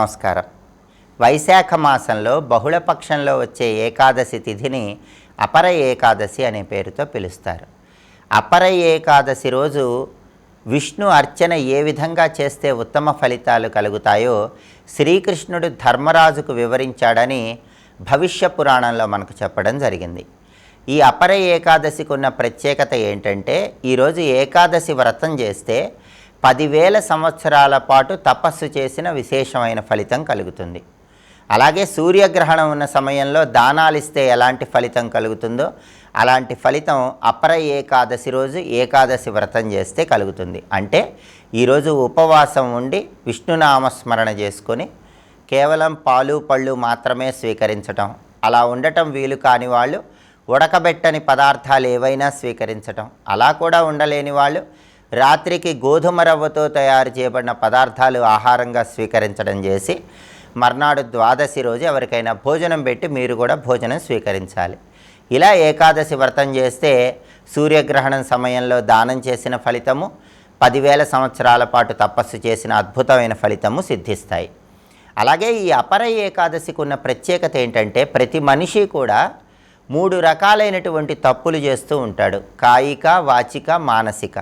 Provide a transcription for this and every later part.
నమస్కారం. వైశాఖ మాసంలో బహుళపక్షంలో వచ్చే ఏకాదశి తిథిని అపర ఏకాదశి అనే పేరుతో పిలుస్తారు. అపర ఏకాదశి రోజు విష్ణు అర్చన ఏ విధంగా చేస్తే ఉత్తమ ఫలితాలు కలుగుతాయో శ్రీకృష్ణుడు ధర్మరాజుకు వివరించాడని భవిష్య పురాణంలో మనకు చెప్పడం జరిగింది. ఈ అపర ఏకాదశికి ఉన్న ప్రత్యేకత ఏంటంటే ఈరోజు ఏకాదశి వ్రతం చేస్తే పదివేల సంవత్సరాల పాటు తపస్సు చేసిన విశేషమైన ఫలితం కలుగుతుంది. అలాగే సూర్యగ్రహణం ఉన్న సమయంలో దానాలు ఇస్తే ఎలాంటి ఫలితం కలుగుతుందో అలాంటి ఫలితం అపర ఏకాదశి రోజు ఏకాదశి వ్రతం చేస్తే కలుగుతుంది. అంటే ఈరోజు ఉపవాసం ఉండి విష్ణునామస్మరణ చేసుకొని కేవలం పాలు పళ్ళు మాత్రమే స్వీకరించటం అలా ఉండటం వీలు కాని వాళ్ళు ఉడకబెట్టని పదార్థాలు ఏవైనా స్వీకరించటం అలా కూడా ఉండలేని వాళ్ళు రాత్రికి గోధుమ రవ్వతో తయారు చేయబడిన పదార్థాలు ఆహారంగా స్వీకరించడం చేసి మర్నాడు ద్వాదశి రోజు ఎవరికైనా భోజనం పెట్టి మీరు కూడా భోజనం స్వీకరించాలి. ఇలా ఏకాదశి వ్రతం చేస్తే సూర్యగ్రహణం సమయంలో దానం చేసిన ఫలితము పదివేల సంవత్సరాల పాటు తపస్సు చేసిన అద్భుతమైన ఫలితము సిద్ధిస్తాయి. అలాగే ఈ అపర ఏకాదశికి ఉన్న ప్రత్యేకత ఏంటంటే ప్రతి మనిషి కూడా మూడు రకాలైనటువంటి తప్పులు చేస్తూ ఉంటాడు. కాయిక వాచిక మానసిక.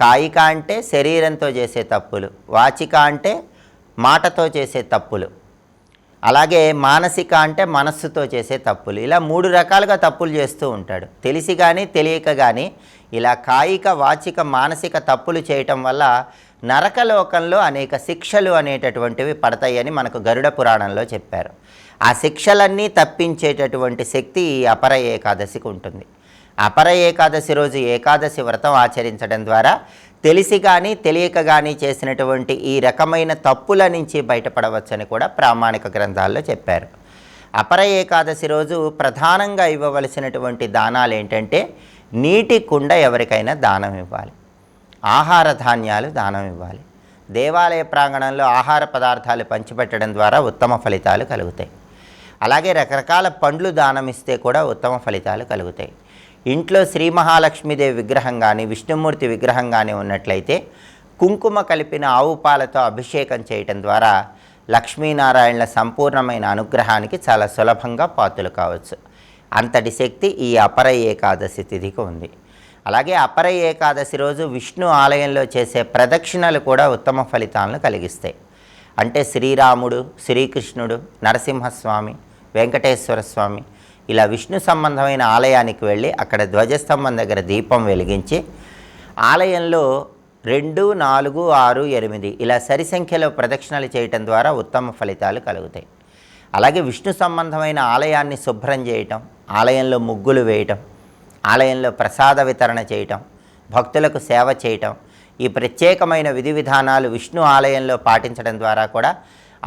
కాయిక అంటే శరీరంతో చేసే తప్పులు వాచిక అంటే మాటతో చేసే తప్పులు అలాగే మానసిక అంటే మనస్సుతో చేసే తప్పులు. ఇలా మూడు రకాలుగా తప్పులు చేస్తూ ఉంటాడు. తెలిసి కానీ తెలియక కానీ ఇలా కాయిక వాచిక మానసిక తప్పులు చేయటం వల్ల నరకలోకంలో అనేక శిక్షలు అనేటటువంటివి పడతాయని మనకు గరుడ పురాణంలో చెప్పారు. ఆ శిక్షలన్నీ తప్పించేటటువంటి శక్తి ఈ అపర ఏకాదశికి ఉంటుంది. అపర ఏకాదశి రోజు ఏకాదశి వ్రతం ఆచరించడం ద్వారా తెలిసి కానీ తెలియక కానీ చేసినటువంటి ఈ రకమైన తప్పుల నుంచి బయటపడవచ్చని కూడా ప్రామాణిక గ్రంథాల్లో చెప్పారు. అపర ఏకాదశి రోజు ప్రధానంగా ఇవ్వవలసినటువంటి దానాలు ఏంటంటే నీటి కుండ ఎవరికైనా దానం ఇవ్వాలి. ఆహార ధాన్యాలు దానం ఇవ్వాలి. దేవాలయ ప్రాంగణంలో ఆహార పదార్థాలు పంచిపెట్టడం ద్వారా ఉత్తమ ఫలితాలు కలుగుతాయి. అలాగే రకరకాల పండ్లు దానం ఇస్తే కూడా ఉత్తమ ఫలితాలు కలుగుతాయి. ఇంట్లో శ్రీ మహాలక్ష్మీదేవి విగ్రహం కానీ విష్ణుమూర్తి విగ్రహం కానీ ఉన్నట్లయితే కుంకుమ కలిపిన ఆవు పాలతో అభిషేకం చేయటం ద్వారా లక్ష్మీనారాయణల సంపూర్ణమైన అనుగ్రహానికి చాలా సులభంగా పాతులు కావచ్చు. అంతటి శక్తి ఈ అపర ఏకాదశి తిథికి ఉంది. అలాగే అపర ఏకాదశి రోజు విష్ణు ఆలయంలో చేసే ప్రదక్షిణలు కూడా ఉత్తమ ఫలితాలను కలిగిస్తాయి. అంటే శ్రీరాముడు శ్రీకృష్ణుడు నరసింహస్వామి వెంకటేశ్వర స్వామి ఇలా విష్ణు సంబంధమైన ఆలయానికి వెళ్ళి అక్కడ ధ్వజస్తంభం దగ్గర దీపం వెలిగించి ఆలయంలో రెండు నాలుగు ఆరు ఎనిమిది ఇలా సరి సంఖ్యలో ప్రదక్షిణలు చేయటం ద్వారా ఉత్తమ ఫలితాలు కలుగుతాయి. అలాగే విష్ణు సంబంధమైన ఆలయాన్ని శుభ్రం చేయటం ఆలయంలో ముగ్గులు వేయటం ఆలయంలో ప్రసాద వితరణ చేయటం భక్తులకు సేవ చేయటం ఈ ప్రత్యేకమైన విధి విధానాలు విష్ణు ఆలయంలో పాటించడం ద్వారా కూడా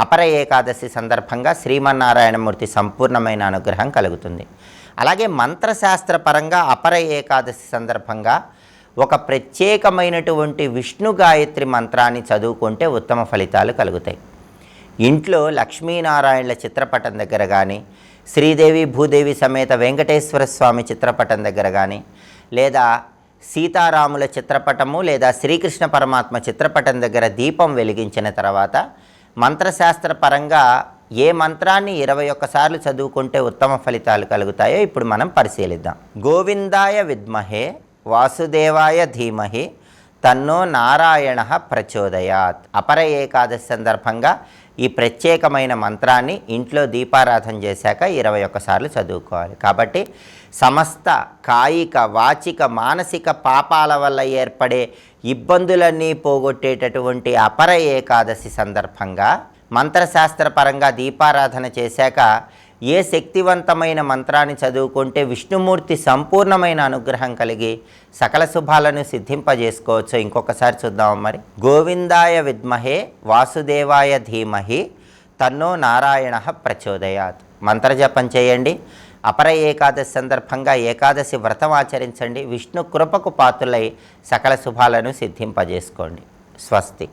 అపర ఏకాదశి సందర్భంగా శ్రీమన్నారాయణమూర్తి సంపూర్ణమైన అనుగ్రహం కలుగుతుంది. అలాగే మంత్రశాస్త్రపరంగా అపర ఏకాదశి సందర్భంగా ఒక ప్రత్యేకమైనటువంటి విష్ణు గాయత్రి మంత్రాన్ని చదువుకుంటే ఉత్తమ ఫలితాలు కలుగుతాయి. ఇంట్లో లక్ష్మీనారాయణల చిత్రపటం దగ్గర కానీ శ్రీదేవి భూదేవి సమేత వెంకటేశ్వర స్వామి చిత్రపటం దగ్గర కానీ లేదా సీతారాముల చిత్రపటము లేదా శ్రీకృష్ణ పరమాత్మ చిత్రపటం దగ్గర దీపం వెలిగించిన తర్వాత మంత్రశాస్త్ర పరంగా ఏ మంత్రాన్ని ఇరవై ఒక్కసార్లు చదువుకుంటే ఉత్తమ ఫలితాలు కలుగుతాయో ఇప్పుడు మనం పరిశీలిద్దాం. గోవిందాయ విద్మహే వాసుదేవాయ ధీమహి తన్నో నారాయణ ప్రచోదయాత్. అపర ఏకాదశి సందర్భంగా ఈ ప్రత్యేకమైన మంత్రాన్ని ఇంట్లో దీపారాధన చేశాక ఇరవై ఒక్కసార్లు చదువుకోవాలి. కాబట్టి సమస్త కాయిక వాచిక మానసిక పాపాల వల్ల ఏర్పడే ఇబ్బందులన్నీ పోగొట్టేటటువంటి అపర ఏకాదశి సందర్భంగా మంత్రశాస్త్రపరంగా దీపారాధన చేశాక ఏ శక్తివంతమైన మంత్రాన్ని చదువుకుంటే విష్ణుమూర్తి సంపూర్ణమైన అనుగ్రహం కలిగి సకల శుభాలను సిద్ధింపజేసుకోవచ్చు ఇంకొకసారి చూద్దాం మరి. గోవిందాయ విద్మహే వాసుదేవాయ ధీమహి తన్నో నారాయణ ప్రచోదయాత్. మంత్రజపం చేయండి. అపర ఏకాదశి సందర్భంగా ఏకాదశి వ్రతం ఆచరించండి. విష్ణు కృపకు పాత్రులై సకల శుభాలను సిద్ధింపజేసుకోండి. స్వస్తి.